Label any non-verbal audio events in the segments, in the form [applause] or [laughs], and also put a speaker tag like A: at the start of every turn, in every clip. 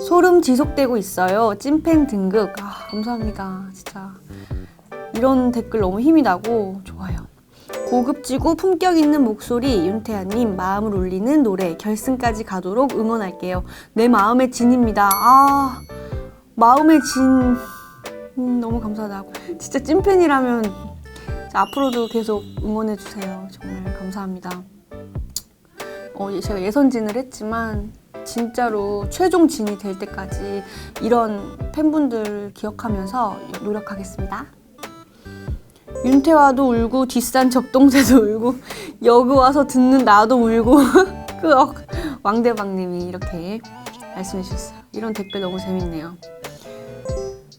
A: 소름 지속되고 있어요. 찐팬 등극. 아, 감사합니다. 진짜. 이런 댓글 너무 힘이 나고 좋아요. 고급지고 품격 있는 목소리 윤태아님 마음을 울리는 노래 결승까지 가도록 응원할게요. 내 마음의 진입니다. 아 마음의 진 음, 너무 감사하다. 진짜 찐팬이라면 앞으로도 계속 응원해 주세요. 정말 감사합니다. 어, 제가 예선진을 했지만 진짜로 최종 진이 될 때까지 이런 팬분들 기억하면서 노력하겠습니다. 윤태화도 울고 뒷산 적동새도 울고 [laughs] 여기 와서 듣는 나도 울고 [laughs] 그 어, 왕대방님이 이렇게 말씀해 주셨어요. 이런 댓글 너무 재밌네요.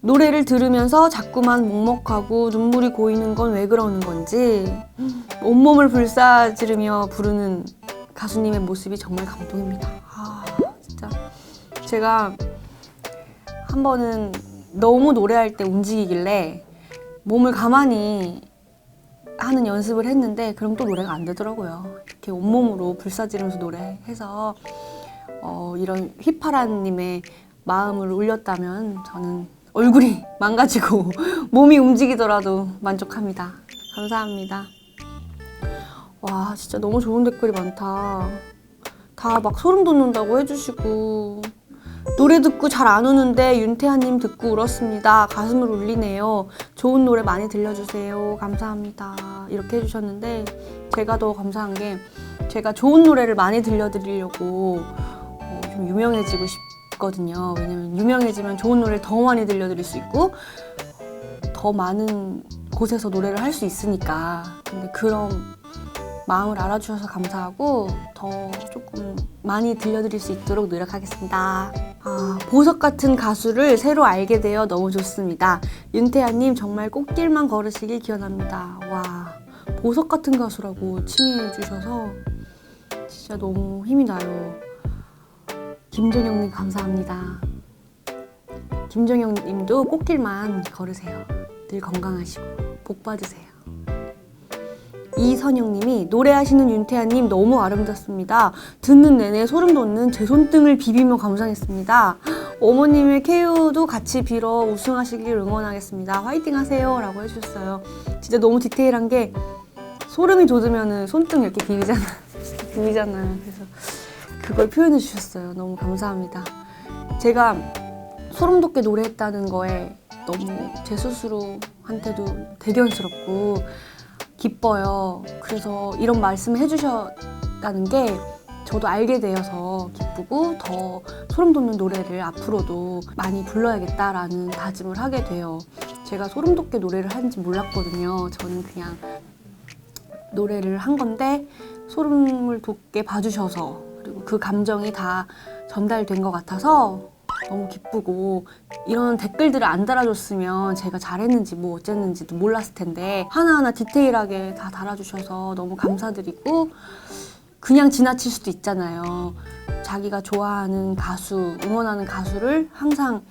A: 노래를 들으면서 자꾸만 먹먹하고 눈물이 고이는 건 왜 그러는 건지 온몸을 불사지르며 부르는 가수님의 모습이 정말 감동입니다. 제가 한 번은 너무 노래할 때 움직이길래 몸을 가만히 하는 연습을 했는데 그럼 또 노래가 안 되더라고요. 이렇게 온몸으로 불사지르면서 노래해서 어, 이런 휘파람님의 마음을 울렸다면 저는 얼굴이 [laughs] 망가지고 [laughs] 몸이 움직이더라도 만족합니다. 감사합니다. 와 진짜 너무 좋은 댓글이 많다. 다 막 소름 돋는다고 해주시고 노래 듣고 잘 안 우는데 윤태아님 듣고 울었습니다. 가슴을 울리네요. 좋은 노래 많이 들려주세요. 감사합니다. 이렇게 해주셨는데 제가 더 감사한 게 제가 좋은 노래를 많이 들려드리려고 어, 좀 유명해지고 싶거든요. 왜냐면 유명해지면 좋은 노래를 더 많이 들려드릴 수 있고 더 많은 곳에서 노래를 할 수 있으니까. 근데 그런 마음을 알아주셔서 감사하고 더 조금 많이 들려드릴 수 있도록 노력하겠습니다. 아, 보석 같은 가수를 새로 알게 되어 너무 좋습니다. 윤태아님 정말 꽃길만 걸으시길 기원합니다. 와, 보석 같은 가수라고 칭해 주셔서 진짜 너무 힘이 나요. 김종영님 감사합니다. 김종영님도 꽃길만 걸으세요. 늘 건강하시고 복 받으세요. 이선영님이 노래하시는 윤태아님 너무 아름답습니다. 듣는 내내 소름 돋는 제 손등을 비비며 감상했습니다. 어머님의 KO도 같이 빌어 우승하시길 응원하겠습니다. 화이팅 하세요. 라고 해주셨어요. 진짜 너무 디테일한 게 소름이 돋으면 손등 이렇게 비비잖아. [laughs] 비비잖아요. 그래서 그걸 표현해 주셨어요. 너무 감사합니다. 제가 소름 돋게 노래했다는 거에 너무 제 스스로한테도 대견스럽고 기뻐요. 그래서 이런 말씀 해주셨다는 게 저도 알게 되어서 기쁘고 더 소름 돋는 노래를 앞으로도 많이 불러야겠다라는 다짐을 하게 돼요. 제가 소름 돋게 노래를 하는지 몰랐거든요. 저는 그냥 노래를 한 건데 소름을 돋게 봐주셔서 그리고 그 감정이 다 전달된 것 같아서 너무 기쁘고 이런 댓글들을 안 달아줬으면 제가 잘했는지 뭐 어쨌는지도 몰랐을 텐데 하나하나 디테일하게 다 달아주셔서 너무 감사드리고 그냥 지나칠 수도 있잖아요. 자기가 좋아하는 가수, 응원하는 가수를 항상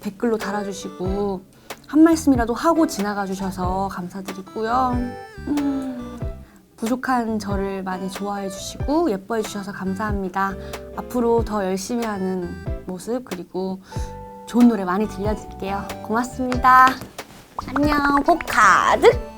A: 댓글로 달아주시고 한 말씀이라도 하고 지나가 주셔서 감사드리고요. 음, 부족한 저를 많이 좋아해 주시고 예뻐해 주셔서 감사합니다. 앞으로 더 열심히 하는 모습 그리고 좋은 노래 많이 들려드릴게요. 고맙습니다. 안녕, 복 가득!